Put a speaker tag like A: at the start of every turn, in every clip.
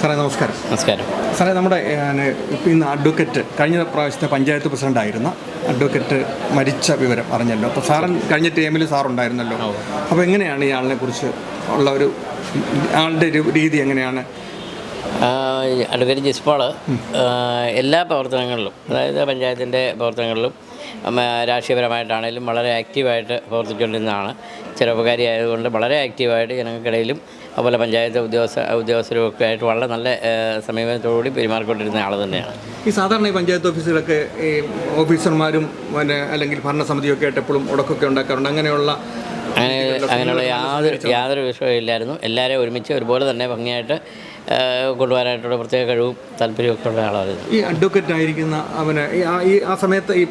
A: സാറേ നമസ്കാരം.
B: നമസ്കാരം.
A: സാറേ നമ്മുടെ ഇന്ന് അഡ്വക്കേറ്റ് കഴിഞ്ഞ പ്രാവശ്യത്തെ പഞ്ചായത്ത് പ്രസിഡന്റ് ആയിരുന്ന അഡ്വക്കേറ്റ് മരിച്ച വിവരം അറിഞ്ഞല്ലോ. അപ്പോൾ സാറൻ കഴിഞ്ഞ ടൈമിൽ സാറുണ്ടായിരുന്നല്ലോ. അപ്പോൾ എങ്ങനെയാണ് ഈ ആളിനെ കുറിച്ച് ഉള്ള ഒരു ആളുടെ ഒരു രീതി എങ്ങനെയാണ്?
B: അഡ്വക്കേറ്റ് ജിസ്പോൾ എല്ലാ പ്രവർത്തനങ്ങളിലും അതായത് പഞ്ചായത്തിന്റെ പ്രവർത്തനങ്ങളിലും രാഷ്ട്രീയപരമായിട്ടാണേലും വളരെ ആക്റ്റീവായിട്ട് പ്രവർത്തിച്ചുകൊണ്ടിരുന്നതാണ്. ചെറുപ്പക്കാരി ആയതുകൊണ്ട് വളരെ ആക്റ്റീവായിട്ട് ജനങ്ങൾക്കിടയിലും അതുപോലെ പഞ്ചായത്ത് ഉദ്യോഗസ്ഥ ഉദ്യോഗസ്ഥരും ഒക്കെ ആയിട്ട് വളരെ നല്ല സമീപനത്തോടുകൂടി പെരുമാറിക്കൊണ്ടിരുന്ന ആൾ തന്നെയാണ്.
A: ഈ സാധാരണ ഈ പഞ്ചായത്ത് ഓഫീസുകളൊക്കെ ഈ ഓഫീസർമാരും പിന്നെ അല്ലെങ്കിൽ ഭരണസമിതിയൊക്കെ ആയിട്ട് എപ്പോഴും ഉടക്കൊക്കെ ഉണ്ടാക്കാറുണ്ട്. അങ്ങനെയുള്ള
B: അങ്ങനെ അങ്ങനെയുള്ള യാതൊരു യാതൊരു വിഷയമില്ലായിരുന്നു എല്ലാവരെയും ഒരുമിച്ച് ഒരുപോലെ തന്നെ ഭംഗിയായിട്ട് കൊണ്ടുപോകാനായിട്ടുള്ള പ്രത്യേക കഴിവും താല്പര്യമൊക്കെ ഉള്ള ആളായിരുന്നു
A: ഈ അഡ്വക്കേറ്റ് ആയിരിക്കുന്ന അവന് ഈ ആ- സമയത്ത് ഈ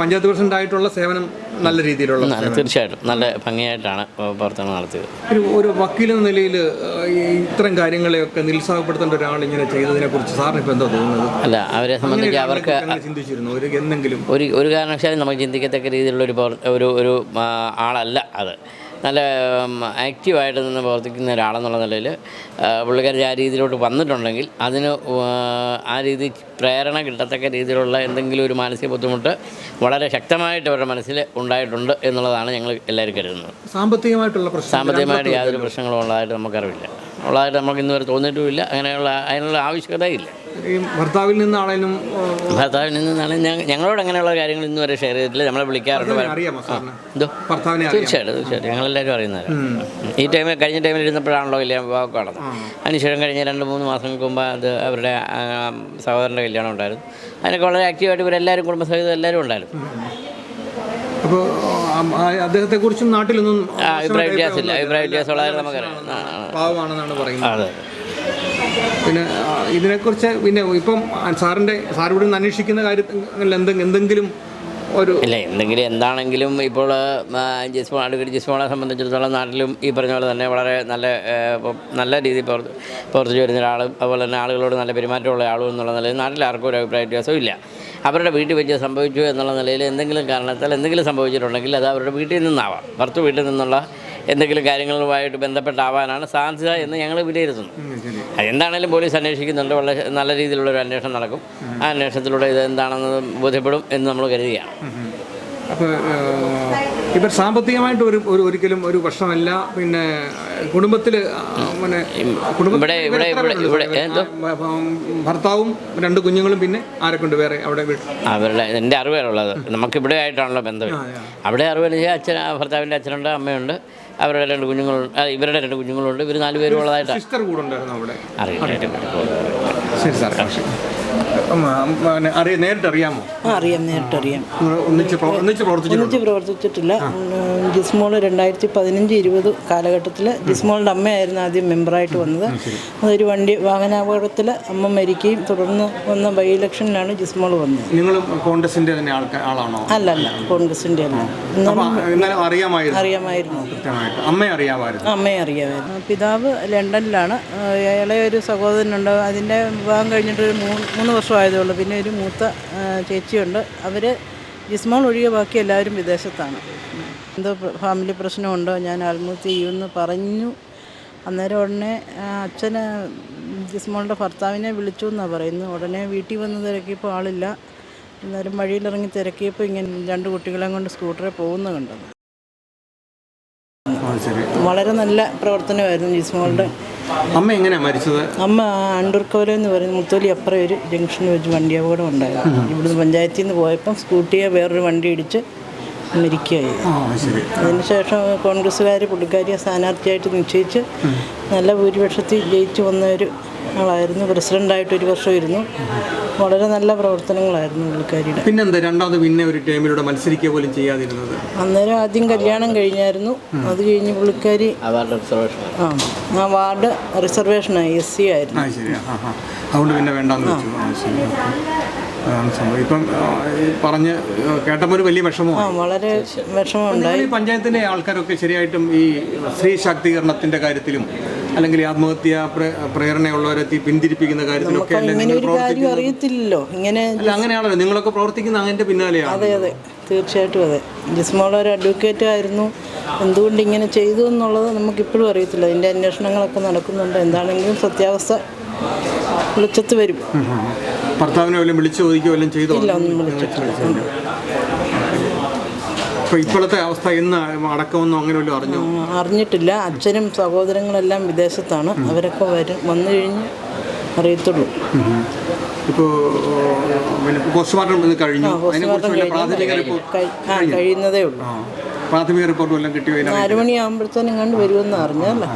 A: പഞ്ചായത്ത് പ്രസിഡന്റ് ആയിട്ടുള്ള സേവനം നല്ല രീതിയിലുള്ള
B: തീർച്ചയായിട്ടും. നല്ല ഭംഗിയായിട്ടാണ് പ്രവർത്തനം നടത്തിയത്.
A: ഒരു ഒരു വക്കീൽ എന്ന നിലയിൽ ഇത്തരം കാര്യങ്ങളെയൊക്കെ നിരുത്സാഹപ്പെടുത്തേണ്ട ഒരാൾ ഇങ്ങനെ ചെയ്തതിനെ കുറിച്ച് സാറിന് ഇപ്പം എന്താ തോന്നുന്നത്?
B: അല്ല അവരെ സംബന്ധിച്ച് അവർക്ക്
A: ചിന്തിച്ചിരുന്നു? ഒരു എന്തെങ്കിലും?
B: ഒരു ഒരു കാരണവശാലും നമുക്ക് ചിന്തിക്കത്തക്ക രീതിയിലുള്ള ഒരു ഒരു ഒരു ആളല്ല അത്. നല്ല ആക്റ്റീവായിട്ട് നിന്ന് പ്രവർത്തിക്കുന്ന ഒരാളെന്നുള്ള നിലയിൽ പുള്ളിക്കാരി ആ രീതിയിലോട്ട് വന്നിട്ടുണ്ടെങ്കിൽ അതിന് ആ, രീതി പ്രേരണ കിട്ടത്തക്ക രീതിയിലുള്ള എന്തെങ്കിലും ഒരു മാനസിക ബുദ്ധിമുട്ട് വളരെ ശക്തമായിട്ട് അവരുടെ മനസ്സിൽ ഉണ്ടായിട്ടുണ്ട് എന്നുള്ളതാണ് ഞങ്ങൾ എല്ലാവരും കരുതുന്നത്.
A: സാമ്പത്തികമായിട്ടുള്ള പ്രശ്നം
B: സാമ്പത്തികമായിട്ട് യാതൊരു പ്രശ്നങ്ങളും ഉള്ളതായിട്ട് നമുക്കറിവില്ല. ഉള്ളതായിട്ട് നമുക്ക് ഇന്നുവരെ തോന്നിയിട്ടുമില്ല. അങ്ങനെയുള്ള അതിനുള്ള ആവശ്യകതയില്ല.
A: ഈ ഭർത്താവിൽ നിന്നാണേലും
B: ഭർത്താവിൽ നിന്നാണ്. ഞങ്ങളോട് അങ്ങനെയുള്ള കാര്യങ്ങൾ ഇന്ന് വരെ ഷെയർ ചെയ്തിട്ടില്ല. നമ്മളെ വിളിക്കാറുണ്ട്. എന്തോ? തീർച്ചയായിട്ടും തീർച്ചയായിട്ടും. ഞങ്ങളെല്ലാവരും അറിയുന്നവരാണ് ഈ ടൈമിൽ കഴിഞ്ഞ ടൈമിൽ ഇരുന്നപ്പോഴാണല്ലോ കല്യാണം വിവാഹം കടന്നത് അതിനുശേഷം കഴിഞ്ഞ രണ്ട് മൂന്ന് മാസങ്ങൾക്ക് മുമ്പ് അത് അവരുടെ സഹോദരന്റെ കല്യാണം ഉണ്ടായിരുന്നു. അതിനൊക്കെ വളരെ ആക്റ്റീവായിട്ട് ഇവരെല്ലാവരും കുടുംബസഹിതം എല്ലാവരും ഉണ്ടായിരുന്നു.
A: അപ്പോൾ അദ്ദേഹത്തെ കുറിച്ചും നാട്ടിലൊന്നും
B: അഭിപ്രായ വ്യത്യാസമില്ല. അഭിപ്രായ വ്യത്യാസമുള്ളതായിട്ട് നമുക്കറിയാം.
A: പാവമാണെന്നാണ് പറയുന്നത്.
B: അതെ.
A: പിന്നെ ഇതിനെക്കുറിച്ച് പിന്നെ ഇപ്പം സാറിന്റെ സാർ ഇവിടെ നിന്ന് അന്വേഷിക്കുന്ന കാര്യത്തിൽ എന്തെങ്കിലും ഒരു
B: ഇല്ല എന്തെങ്കിലും എന്താണെങ്കിലും ഇപ്പോൾ ജിസ്മോ അഡ്വക്കേറ്റ് ജിസ്മോളെ സംബന്ധിച്ചിടത്തോളം നാട്ടിലും ഈ പറഞ്ഞ പോലെ തന്നെ വളരെ നല്ല നല്ല രീതിയിൽ പ്രവർത്തി പ്രവർത്തിച്ചു വരുന്ന ഒരാളും അതുപോലെ തന്നെ ആളുകളോട് നല്ല പെരുമാറ്റമുള്ള ആളും എന്നുള്ള നിലയിൽ നാട്ടിൽ ആർക്കും ഒരു അഭിപ്രായ വ്യത്യാസവും ഇല്ല. അവരുടെ വീട്ടിൽ വെച്ച് സംഭവിച്ചു എന്നുള്ള നിലയിൽ എന്തെങ്കിലും കാരണത്താൽ എന്തെങ്കിലും സംഭവിച്ചിട്ടുണ്ടെങ്കിൽ അത് അവരുടെ വീട്ടിൽ നിന്നാവാം. ഭർത്തു വീട്ടിൽ നിന്നുള്ള എന്തെങ്കിലും കാര്യങ്ങളുമായിട്ട് ബന്ധപ്പെട്ടാവാനാണ് സാധ്യത എന്ന് ഞങ്ങൾ വിലയിരുത്തുന്നു. അതെന്താണേലും പോലീസ് അന്വേഷിക്കുന്നുണ്ട്. വളരെ നല്ല രീതിയിലുള്ള ഒരു അന്വേഷണം നടക്കും. ആ അന്വേഷണത്തിലൂടെ ഇത് എന്താണെന്ന് ബോധ്യപ്പെടും എന്ന് നമ്മൾ കരുതുകയാണ്.
A: അപ്പോൾ ഇവർ സാമ്പത്തികമായിട്ട് ഒരു ഒരു ഒരിക്കലും ഒരു പ്രശ്നമല്ല. പിന്നെ കുടുംബത്തിൽ പിന്നെ
B: ഇവിടെ ഇവിടെ ഇവിടെ
A: ഭർത്താവും രണ്ട് കുഞ്ഞുങ്ങളും പിന്നെ ആരൊക്കെയുണ്ട് വേറെ അവിടെ
B: അവരുടെ എന്റെ അറിവിലുള്ളത് നമുക്ക് ഇവിടെ ആയിട്ടാണല്ലോ ബന്ധം. അവിടെ അറിവെന്ന് വെച്ചാൽ അച്ഛൻ ഭർത്താവിന്റെ അച്ഛനുണ്ട് അമ്മയുണ്ട്. അവരുടെ രണ്ട് കുഞ്ഞുങ്ങളുണ്ട് ഇവരുടെ രണ്ട് കുഞ്ഞുങ്ങളുണ്ട്. ഇവർ നാല് പേരും ഉള്ളതായിട്ടാണ്
A: സിസ്റ്റർ കൂടെ ഉണ്ടായിരുന്നു അവിടെ.
B: അറിയില്ല
A: ശരി നേരിട്ട് അറിയാമോ?
C: അറിയാം
A: അറിയാം. ഒന്നിച്ച് പ്രവ- ഒന്നിച്ച്
C: പ്രവർത്തിച്ചിട്ടില്ല. ജിസ്മോൾ രണ്ടായിരത്തി പതിനഞ്ച് ഇരുപത് കാലഘട്ടത്തിൽ ജിസ്മോളുടെ അമ്മയായിരുന്നു ആദ്യം മെമ്പറായിട്ട് വന്നത്. അതൊരു വണ്ടി വാഹനാപകടത്തിൽ അമ്മ മരിക്കുകയും തുടർന്ന് വന്ന ബൈ ഇലക്ഷനിലാണ് ജിസ്മോൾ വന്നത്.
A: നിങ്ങളും കോൺഗ്രസിന്റെ തന്നെ ആളാണോ?
C: അല്ല കോൺഗ്രസിന്റെ അല്ല.
A: കോൺഗ്രസിന്റെ അല്ല അറിയാമായിരുന്നു. അമ്മയെ അറിയാമായിരുന്നു.
C: അമ്മയെ അറിയാമായിരുന്നു. പിതാവ് ലണ്ടനിലാണ്. ഇളയൊരു സഹോദരനുണ്ട്. അതിന്റെ വിവാഹം കഴിഞ്ഞിട്ട് ഒരു മൂന്ന് മൂന്ന് വർഷമായതേ ഉള്ളൂ പിന്നെ ഒരു മൂത്ത ചേച്ചിയുണ്ട്. അവർ ജിസ്മോൾ ഒഴികെ ബാക്കി എല്ലാവരും വിദേശത്താണ്. എന്തോ ഫാമിലി പ്രശ്നമുണ്ടോ? ഞാൻ ആത്മഹത്യ ചെയ്യുമെന്ന് പറഞ്ഞു. അന്നേരം ഉടനെ അച്ഛന് ജിസ്മോളുടെ ഭർത്താവിനെ വിളിച്ചു എന്നാണ് പറയുന്നത്. ഉടനെ വീട്ടിൽ വന്ന് തിരക്കിയപ്പോൾ ആളില്ല. അന്നേരം വഴിയിലിറങ്ങി തിരക്കിയപ്പോൾ ഇങ്ങനെ രണ്ട് കുട്ടികളെ കൊണ്ട് സ്കൂട്ടറിൽ പോകുന്ന കണ്ടത്. വളരെ നല്ല പ്രവർത്തനമായിരുന്നു ജിസ്മോളുടെ
A: അമ്മ എങ്ങനെയാ മരിച്ചത്?
C: അമ്മ അണ്ടൂർക്കോല എന്ന് പറയുന്ന മുത്തോലി അപ്പുറം ഒരു ജംഗ്ഷനിൽ വെച്ച് വണ്ടി അപകടം ഉണ്ടായിരുന്നു ഇവിടുന്ന് പഞ്ചായത്തിൽ നിന്ന് പോയപ്പം സ്കൂട്ടിയെ വേറൊരു വണ്ടി ഇടിച്ച് മരിക്കുകയായി. അതിനുശേഷം കോൺഗ്രസ്സുകാർ പുള്ളിക്കാരിയെ സ്ഥാനാർത്ഥിയായിട്ട് നിശ്ചയിച്ച് നല്ല ഭൂരിപക്ഷത്തിൽ ജയിച്ചു വന്ന ഒരു ആളായിരുന്നു പ്രസിഡന്റായിട്ട് ഒരു വർഷം ഇരുന്നു. വളരെ നല്ല പ്രവർത്തനങ്ങളായിരുന്നു പുള്ളിക്കാരിയുടെ.
A: പിന്നെന്താ? രണ്ടാമത് പിന്നെ ഒരു ടൈമിലൂടെ മത്സരിക്കുക പോലും ചെയ്യാതിരുന്നത്.
C: അന്നേരം ആദ്യം കല്യാണം കഴിഞ്ഞായിരുന്നു. അത് കഴിഞ്ഞ് പുള്ളിക്കാരി ആ ആ വാർഡ് റിസർവേഷനായി എസ് സി ആയിരുന്നു.
A: അതുകൊണ്ട് പിന്നെ വേണ്ടാന്ന് വെച്ചു. അതാണ് സംഭവം. ഇപ്പം പറഞ്ഞ് കേട്ടപ്പോൾ ഒരു വലിയ വിഷമമാണ്
C: വളരെ വിഷമമുണ്ടായി
A: പഞ്ചായത്തിലെ ആൾക്കാരൊക്കെ ശരിയായിട്ടും ഈ സ്ത്രീ ശാക്തീകരണത്തിന്റെ കാര്യത്തിലും അല്ലെങ്കിൽ ആത്മഹത്യ പ്ര- പ്രേരണയുള്ളവരെ പിന്തിരിപ്പിക്കുന്ന കാര്യത്തിലൊക്കെ
C: അറിയത്തില്ലല്ലോ. ഇങ്ങനെ
A: അങ്ങനെയാണല്ലോ. നിങ്ങളൊക്കെ പ്രവർത്തിക്കുന്ന അതിന്റെ പിന്നാലെയാണ്
C: അതെ അതെ. തീർച്ചയായിട്ടും അതെ. ജിസ്മോൾ ഒരു അഡ്വക്കേറ്റ് ആയിരുന്നു. എന്തുകൊണ്ട് ഇങ്ങനെ ചെയ്തു എന്നുള്ളത് നമുക്കിപ്പോഴും അറിയത്തില്ല. അതിന്റെ അന്വേഷണങ്ങളൊക്കെ നടക്കുന്നുണ്ട്. എന്താണെങ്കിലും സത്യാവസ്ഥ വെളിച്ചത്ത് വരും.
A: ഭർത്താവിനെ വല്ലതും വിളിച്ചു ചോദിക്കുകയോ വല്ലതും ചെയ്തോ?
C: ഇല്ല ഒന്നും വിളിച്ചിട്ടില്ല.
A: അപ്പോൾ ഇപ്പോഴത്തെ അവസ്ഥ ഇന്ന് അടക്കമൊന്നും അങ്ങനെ വല്ലതും അറിഞ്ഞു?
C: അറിഞ്ഞിട്ടില്ല. അച്ഛനും സഹോദരങ്ങളെല്ലാം വിദേശത്താണ്. അവരൊക്കെ വരും. വന്നു കഴിഞ്ഞ് അറിയത്തുള്ളൂ.
A: ഇപ്പോൾ പിന്നെ പോസ്റ്റ്മോർട്ടം കഴിഞ്ഞു.
C: കഴിയുന്നതേ ഉള്ളൂ.
A: പ്രാഥമിക റിപ്പോർട്ട് വല്ലതും കിട്ടിയോ നാലുമണിയാകുമ്പോഴത്തേനും
C: നാല് മണിയാകുമ്പോഴത്തേനും കണ്ട് വരുമെന്ന് അറിഞ്ഞല്ലേ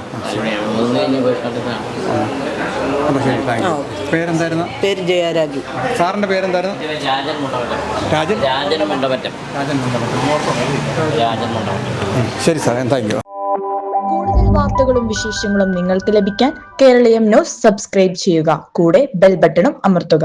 A: അപ്പോൾ ശരി താങ്ക് യു പേരെന്തായിരുന്നു?
C: പേര് ജയരാജു.
A: സാറിന്റെ പേരെന്തായിരുന്നു?
B: രാജൻ
A: രാജൻ?
B: രാജൻ മുണ്ടവറ്റം
A: രാജൻ
B: രാജൻ മുണ്ടവറ്റം
A: ശരി സാർ താങ്ക് യു
D: കൂടുതൽ വാർത്തകളും വിശേഷങ്ങളും നിങ്ങൾക്ക് ലഭിക്കാൻ കേരളീയം ന്യൂസ് സബ്സ്ക്രൈബ് ചെയ്യുക. കൂടെ ബെൽ ബട്ടണും അമർത്തുക.